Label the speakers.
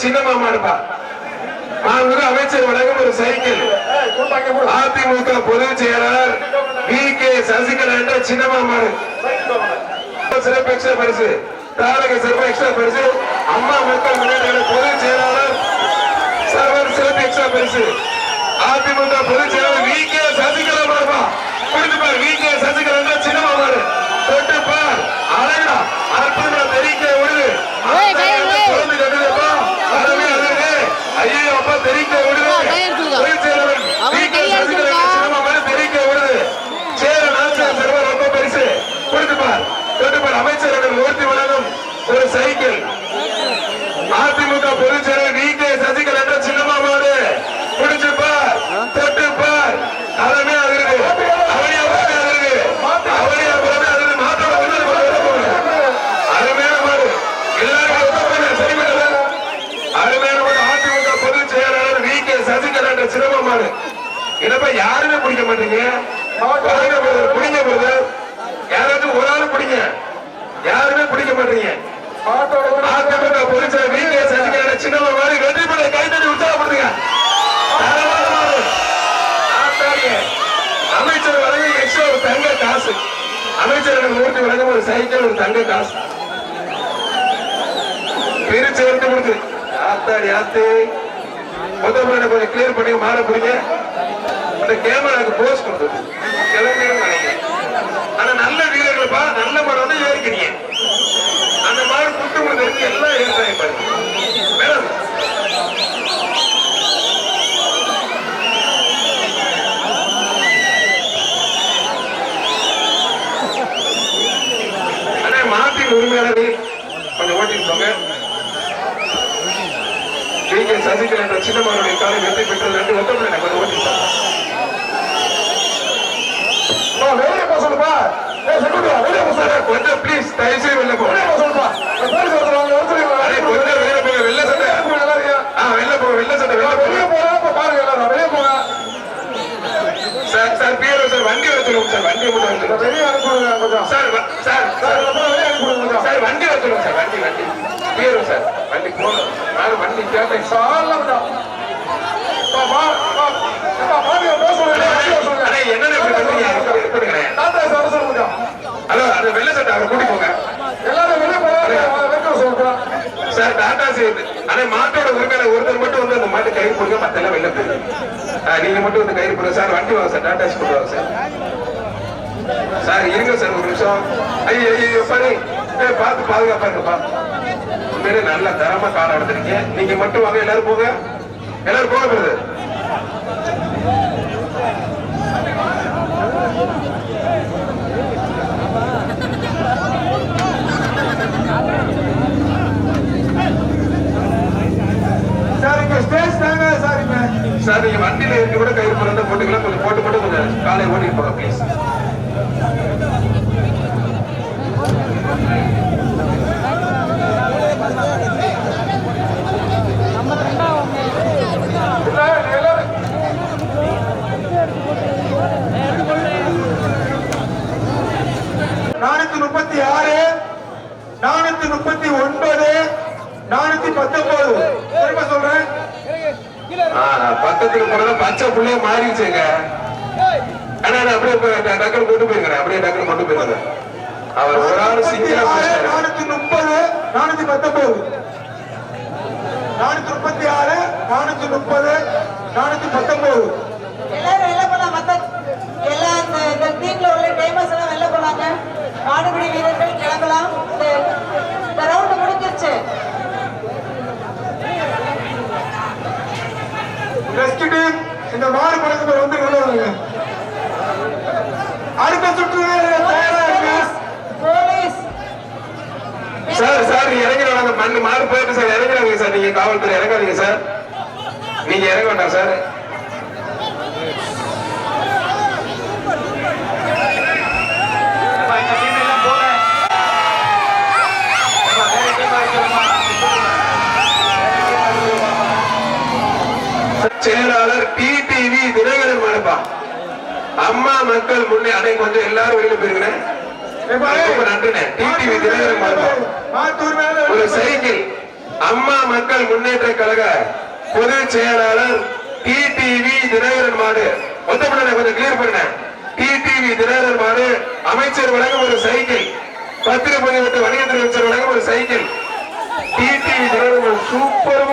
Speaker 1: சின்னமா மாடுப்பா. மாண்புமிகு அமைச்சர் வழங்கும் ஒரு சைக்கிள். அதிமுக பொதுச் செயலாளர் வி. கே. சசிகலா என்ற சின்னமா மாடு. சிறப்பு எக்ஸ்ட்ரா பரிசு. தாரக சிறப்பு எக்ஸ்ட்ரா பரிசு. அம்மா மக்கள் முன்னேற்ற பொதுச் செயலாளர் சர்வர் சிறப்பு எக்ஸ்ட்ரா பரிசு. அதிமுக பொதுச் செயலாளர் வி. கே. சசிகலா மாடுப்பா. கொடுத்து வி. கே. சசிகலா என்ற சின்னமா மாடு தொட்டு பார் அழகா அற்புதமா தெரிக்க விடுது
Speaker 2: ஏய், கை, ஏய்.
Speaker 1: குழந்தை கட்டுதப்பா அருமை அருமை ஐயோ அப்பா தெரிக்க விடுது
Speaker 2: அப்பா, கை எடுத்துக்கோ.
Speaker 1: பொதுச் செயலாளர்
Speaker 2: அவன்
Speaker 1: வி கே
Speaker 2: கை
Speaker 1: சசிகலா என்ற
Speaker 2: எடுத்துக்கோ.
Speaker 1: சின்னமா மாடு தெரிக்க விடுது சேர நாச்சர் சர்வர் ரொம்ப பரிசு கொடுத்து பார் தொட்டு பார் அமைச்சர்கள் மூர்த்தி வழங்கும் ஒரு சைக்கிள் அதிமுக பொதுச் செயலர் வி கே சசிகலா என்ற சின்னமா மாடு பிடிச்சு பார் தொட்டு பார் அதமே அதிருது அவனியா புறமே அதிருது அவனியா புறமே அதிருது மாத்தோட முன்னாடி போய் வெளில போங்க. அருமையான மாடு எல்லாரும் ஒத்துக்கொள்ள சரி பண்ணுங்க. அருமையான மாடு அதிமுக பொதுச் செயலாளர் வி கே சசிகலா என்ற சின்னமா மாடு. என்னப்பா யாருமே பிடிக்க மாட்டீங்க? பிடிங்க போது யாராச்சும் ஒரு ஆளு பிடிங்க. யாருமே பிடிக்க மாட்டீங்க. அதிமுக பொதுச்செயலர் வி சசிகலா சின்ன மாதிரி வெற்றி பெற கைத்தறி உற்சாகப்படுத்துங்க. அமைச்சர் வழங்கும் எக்ஸ்ட்ரா ஒரு தங்க காசு. அமைச்சர் மூர்த்தி வழங்கும் ஒரு சைக்கிள் ஒரு தங்க காசு. பிரிச்சு எடுத்து கொடுத்து. ஆத்தாடி ஆத்து. முதல்ல கொஞ்சம் கிளியர் பண்ணி மாற புரியுங்க இந்த கேமராக்கு போஸ் கொடுத்தது கிளம்பிடும் ஆனா நல்ல வீரர்கள்ப்பா நல்ல மரம் வந்து ஏறிக்கிறீங்க அந்த மாதிரி குட்டு முடிஞ்சு எல்லாம் ஏற்றாங்க பாருங்க. மேடம். அண்ணா மாட்டின் உரிமையாளர் கொஞ்சம் ஓட்டிட்டு போங்க. டி கே சசிகலா என்ற சின்னமாருடைய காலை வெற்றி பெற்றது ரெண்டு ஒத்தமில்லை கொஞ்சம் ஓட்டிட்டு போங்க வெளியே போக சொல்லுப்பா. வெளியே போக கொஞ்சம் ப்ளீஸ் வெளில போங்க வெளியே போக சொல்லுப்பா அடே, கொஞ்சம் வெளியே போங்க வெள்ள சட்டை ஆ வெளில போங்க வெள்ள சட்டை வெளில போங்க சார் சார் சார் வண்டி வச்சுருவோம் சார் வண்டி வச்சுருவோம் சார் சார் சார் சார். வண்டி வச்சுருவோம் சார் வண்டி வண்டி. பியரோ சார் வண்டி போகணும். நான் வண்டி கேட்டேன். அண்ணே, கயிறு போடுங்க மத்தெல்லாம் வெளில போயிருக்கு நீங்க மட்டும் வந்து கயிறு கொடுங்க சார் வண்டி வாங்க சார். டாடா ஸ்கூல் வாங்க சார். சார் இருங்க சார் ஒரு நிமிஷம். ஐயோ ஐயோ பாரு. பார்த்து பாதுகாப்பா இருக்கப்பா உண்மையிலே நல்ல தரமா காலம் எடுத்துருக்கீங்க நீங்க மட்டும் வாங்க எல்லாரும் போங்க. எல்லாரும் போக பிரதர் சார் நீங்க வண்டியில இருந்து கூட கயிறு போடுறதா போட்டுக்கலாம் கொஞ்சம் போட்டு போட்டு கொஞ்சம் காலை ஓட்டிட்டு போங்க ப்ளீஸ்
Speaker 3: நானூத்தி முப்பத்தி ஆறு நானூத்தி முப்பத்தி ஒன்பது நானூத்தி பத்தொன்பது. திரும்ப சொல்றேன்.
Speaker 1: பக்கத்துல போனதா பச்சை புள்ளைய மாறிடுச்சுங்க. அண்ணா நான் அப்படியே டக்குனு கொண்டு போயிருக்கிறேன் அப்படியே டக்குனு கொண்டு போயிருக்கிறேன் அவர் ஒரு ஆள் சிங்கிளா.
Speaker 3: நானூத்தி முப்பது நானூத்தி பத்தொன்பது. நானூத்தி முப்பத்தி ஆறு நானூத்தி முப்பது நானூத்தி பத்தொன்பது.
Speaker 4: எல்லாரும் வெளில போலாம் மத்த எல்லா இந்த டீம்ல உள்ள டைமர்ஸ் எல்லாம் வெளில போலாங்க மாடுபிடி வீரர்கள் கிளம்பலாம் இந்த இந்த ரவுண்ட் முடிஞ்சிருச்சு
Speaker 3: ரெஸ்ட் இந்த மாடு படத்துல வந்து வருங்க அடுத்த சுற்று
Speaker 1: சார் சார் இறங்கிடுவாங்க. மண்ணு மாறு போயிட்டு சார் இறங்கிடாதீங்க சார். நீங்க காவல்துறை இறங்காதீங்க சார். நீங்க இறங்க வேண்டாம் சார். செயலாளர் டிடிவி தினகரன் மாடுப்பா. அம்மா மக்கள் முன்னே அடை கொஞ்சம் எல்லாரும் வெளியில போயிருக்கிறேன் டிடிவி தினகரன் ஒரு சைக்கிள். அம்மா மக்கள் முன்னேற்ற கழக பொதுச் செயலாளர் டிடிவி தினகரன் மாடு. மொத்த பண்ண கொஞ்சம் கிளியர் பண்ண டிடிவி தினகரன் மாடு அமைச்சர் வழங்கும் ஒரு சைக்கிள். பத்திரப்பதிவு வணிகத்துறை அமைச்சர் வழங்கும் ஒரு சைக்கிள். TTV Dhinakaran super